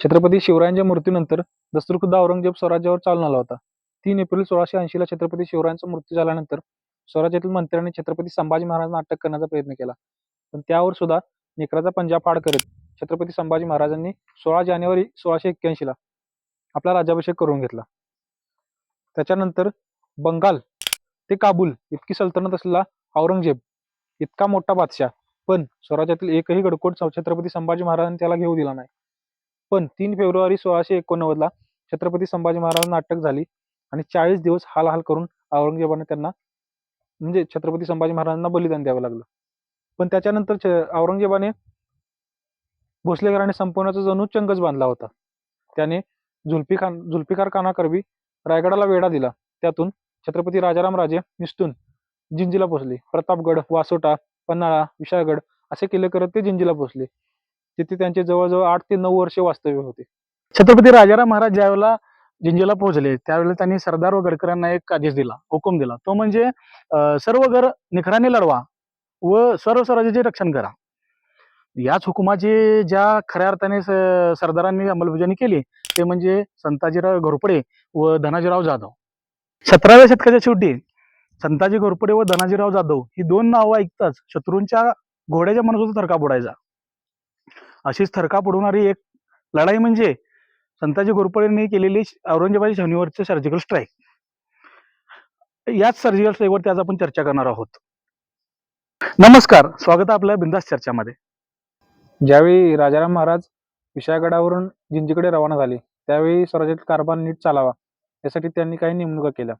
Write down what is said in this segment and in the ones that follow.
छत्रपती शिवरायांच्या मृत्यूनंतर दस्तुरखुद्द औरंगजेब स्वराज्यावर चालून आला होता. तीन एप्रिल सोळाशे ऐंशीला छत्रपती शिवरायांचा मृत्यू झाल्यानंतर स्वराज्यातील मंत्र्यांनी छत्रपती संभाजी महाराजांना अटक करण्याचा प्रयत्न केला. पण त्यावर सुद्धा निकराचा पंजा फाड करत छत्रपती संभाजी महाराजांनी सोळा जानेवारी सोळाशे एक्क्याऐंशीला आपला राज्याभिषेक करून घेतला. त्याच्यानंतर बंगाल ते काबूल इतकी सल्तनत असलेला औरंगजेब इतका मोठा बादशाह पण स्वराज्यातील एकही गडकोट छत्रपती संभाजी महाराजांनी त्याला घेऊ दिला नाही. पण तीन फेब्रुवारी सोळाशे एकोणनव्वदला छत्रपती संभाजी महाराजांना अटक झाली आणि चाळीस दिवस हाल हाल करून औरंगजेबाने त्यांना म्हणजे छत्रपती संभाजी महाराजांना बलिदान द्यावं लागलं. पण त्याच्यानंतर औरंगजेबाने भोसले घराणे संपवण्याचा जणू चंगच बांधला होता. त्याने जुल्फिखान जुल्फिकार खानाकरवी रायगडाला वेढा दिला. त्यातून छत्रपती राजाराम राजे निसटून जिंजीला पोहोचले. प्रतापगड वासोटा पन्हाळा विशाळगड असे किल्ले करत ते जिंजीला पोहोचले. तिथे त्यांचे जवळजवळ आठ ते नऊ वर्षे वास्तव्य होते. छत्रपती राजाराम महाराज ज्यावेळेला जिंजीला पोहोचले त्यावेळेला त्यांनी सरदार व गडकरांना एक आदेश दिला हुकुम दिला. तो म्हणजे सर्व घर निखराने लढवा व सर्व स्वराज्याचे रक्षण करा. याच हुकुमाची ज्या खऱ्या अर्थाने सरदारांनी अंमलबजावणी केली ते म्हणजे संताजीराव घोरपडे व धनाजीराव जाधव. सतराव्या शतकाच्या शेवटी संताजी घोरपडे व धनाजीराव जाधव ही दोन नावं ऐकताच शत्रूंच्या घोड्याच्या मनात थरका बुडायचा अशीच थरकाप उडवणारी एक लढाई म्हणजे संताजी घोरपडेंनी केलेली औरंगजेबाच्या शनिवारचं सर्जिकल स्ट्राईक याच सर्जिकल स्ट्राईकवरती आज आपण चर्चा करणार आहोत. नमस्कार स्वागत आपल्या बिंदास चर्चामध्ये. ज्यावेळी राजाराम महाराज विशाळगडावरून जिंजीकडे रवाना झाले त्यावेळी स्वराज्यातील कारभार नीट चालावा यासाठी त्यांनी काही नेमणुका केल्या.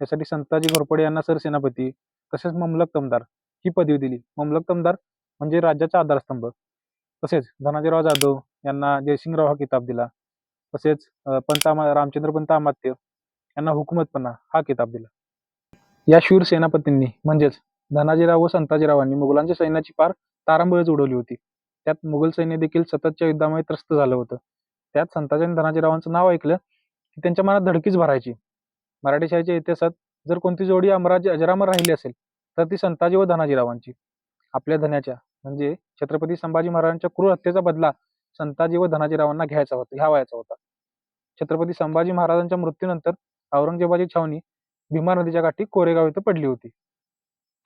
यासाठी संताजी घोरपडे यांना सरसेनापती तसेच ममलक तमदार ही पदवी दिली. ममलक तमदार म्हणजे राज्याचा आधारस्तंभ. तसेच धनाजीराव जाधव यांना जयसिंगराव हा किताब दिला. तसेच पंतामा रामचंद्र पंत अमात्य यांना हुकुमतपणा हा किताब दिला. या शूर सेनापतींनी म्हणजेच धनाजीराव व संताजीरावांनी मुघलांच्या सैन्याची पार तारांबळच उडवली होती. त्यात मुघल सैन्य देखील सततच्या युद्धामुळे त्रस्त झालं होतं. त्यात संताजी आणि धनाजीरावांचं नाव ऐकलं की त्यांच्या मनात धडकीच भरायची. मराठीशाहीच्या इतिहासात जर कोणती जोडी अमराज अजरामर राहिली असेल तर ती संताजी व धनाजीरावांची. आपल्या धन्याच्या म्हणजे छत्रपती संभाजी महाराजांच्या क्रूर हत्येचा बदला संताजी व धनाजीरावांना घ्यायचा होता घ्यावायचा होता. छत्रपती संभाजी महाराजांच्या मृत्यूनंतर औरंगजेबाची छावणी भीमा नदीच्या काठी कोरेगाव इथं पडली होती.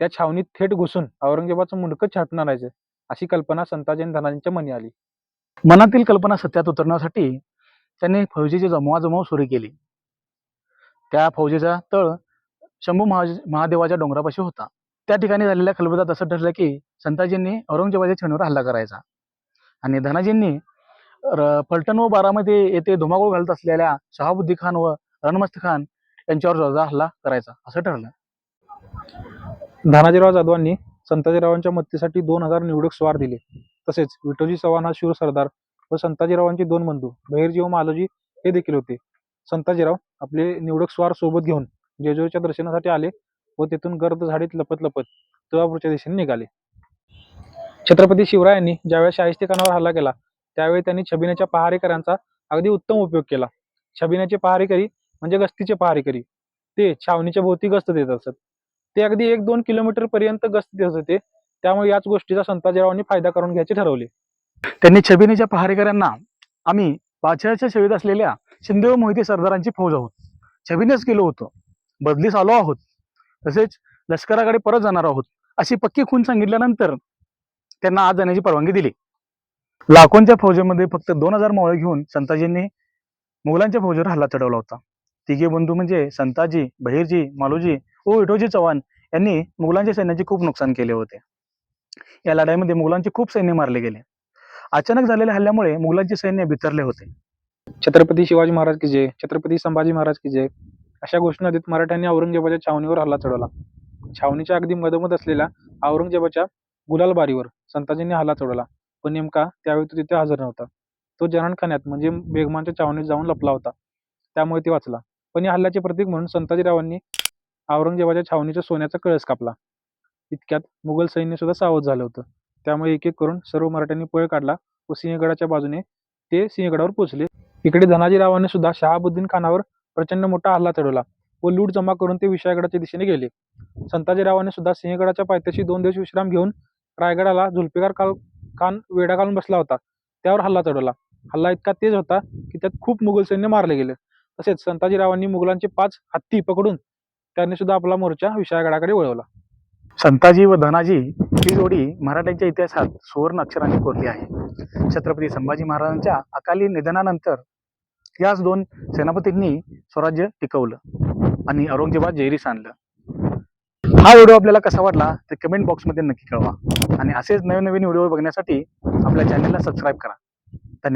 त्या छावणीत थेट घुसून औरंगजेबाचं मुंडकं छाटणार अशी कल्पना संताजी आणि धनाजींच्या मनी आली. मनातील कल्पना सत्यात उतरण्यासाठी त्यांनी फौजेची जमवाजमाव सुरू केली. त्या फौजेचा तळ शंभू महा महादेवाच्या डोंगरापाशी होता. त्या ठिकाणी झालेल्या खलबतात असं ठरलं की संताजींनी औरंगजेबाच्या छावणीवर हल्ला करायचा. आणि धनाजींनी फलटण व बारामध्ये येथे धुमाकूळ घालत असलेल्या शहाबुद्दी खान व रणमस्त खान यांच्यावर जोरदार हल्ला करायचा असं ठरलं. धनाजीराव जाधवांनी संताजीरावांच्या मदतीसाठी दोन हजार निवडक स्वार दिले. तसेच विठोजी चव्हाण हा शूर सरदार व संताजीरावांचे दोन बंधू बहिरजी व मालोजी हे देखील होते. संताजीराव आपले निवडक स्वार सोबत घेऊन जेजुरीच्या दर्शनासाठी आले. व तेथून गर्द झाडीत लपत लपत तुळापूरच्या दिशेने निघाले. छत्रपती शिवरायांनी ज्यावेळेस शाहिस्तेखानावर हल्ला केला त्यावेळी त्यांनी छबिनाच्या पहारेकरांचा अगदी उत्तम उपयोग केला. छबिनाचे पहारेकरी म्हणजे गस्तीचे पहारेकरी. ते छावणीच्या भोवती गस्त देत असत. ते अगदी एक दोन किलोमीटर पर्यंत गस्त देत होते. त्यामुळे याच गोष्टीचा संताजीरावांनी फायदा करून घ्यायचे ठरवले. त्यांनी छबिनीच्या पहारेकऱ्यांना आम्ही पाचव्याच्या सेवेत असलेल्या शिंदे मोहिते सरदारांची फौज आहोत. छबिनेच गेलो होतो. बदलीस आलो आहोत. तसेच लष्कराकडे परत जाणार आहोत अशी पक्की खून सांगितल्यानंतर त्यांना आज जाण्याची परवानगी दिली. लाखोंच्या फौजेमध्ये फक्त दोन हजार मावळे घेऊन संताजींनी मुघलांच्या फौजेवर हल्ला चढवला होता. तिघे बंधू म्हणजे संताजी बहिरजी मालोजी व विठोजी चव्हाण यांनी मुघलांच्या सैन्याचे खूप नुकसान केले होते. या लढाईमध्ये मुघलांचे खूप सैन्य मारले गेले. अचानक झालेल्या हल्ल्यामुळे मुघलांचे सैन्य बिथरले होते. छत्रपती शिवाजी महाराज की जय. छत्रपती संभाजी महाराज की जय. अशा घोषणा देत मराठ्यांनी औरंगजेबाच्या छावणीवर हल्ला चढवला. छावणीच्या अगदी मधोमध असलेल्या औरंगजेबाच्या गुलालबारीवर संताजींनी हल्ला चढवला. पण नेमका त्यावेळी तो तिथे हजर नव्हता. तो जनानखान्यात म्हणजे बेगमानच्या छावणीत जाऊन लपला होता. त्यामुळे ते वाचला. पण या हल्ल्याचे प्रतीक म्हणून संताजीरावांनी औरंगजेबाच्या छावणीच्या सोन्याचा कळस कापला. इतक्यात मुघल सैन्य सुद्धा सावध झालं होतं. त्यामुळे एक एक करून सर्व मराठ्यांनी पळ काढला व सिंहगडाच्या बाजूने ते सिंहगडावर पोहोचले. इकडे धनाजीरावांनी सुद्धा शहाबुद्दीन खानावर प्रचंड मोठा हल्ला चढवला व लूट जमा करून ते विशाळगडाच्या दिशेने गेले. संताजीरावाने सुद्धा सिंहगडाच्या पायथ्याशी दोन दिवस विश्राम घेऊन रायगडाला जुल्फिकार काल खान वेढा घालून बसला होता. त्यावर हल्ला चढवला. हल्ला इतका तेज होता की त्यात खूप मुघल सैन्य मारले गेले. तसेच संताजीरावांनी मुघलांचे पाच हत्ती पकडून त्यांनी सुद्धा आपला मोर्चा विशाळगडाकडे वळवला. संताजी व धनाजी ही जोडी मराठ्यांच्या इतिहासात सुवर्ण अक्षरांनी कोरली आहे. छत्रपती संभाजी महाराजांच्या अकाली निधनानंतर याच दोन सेनापतींनी स्वराज्य टिकवलं आणि औरंगजेबात जैरीस आणलं. हा व्हिडिओ आपल्याला कसा वाटला ते कमेंट बॉक्समध्ये नक्की कळवा. आणि असेच नवीन नवीन व्हिडिओ बघण्यासाठी आपल्या चॅनलला सबस्क्राईब करा.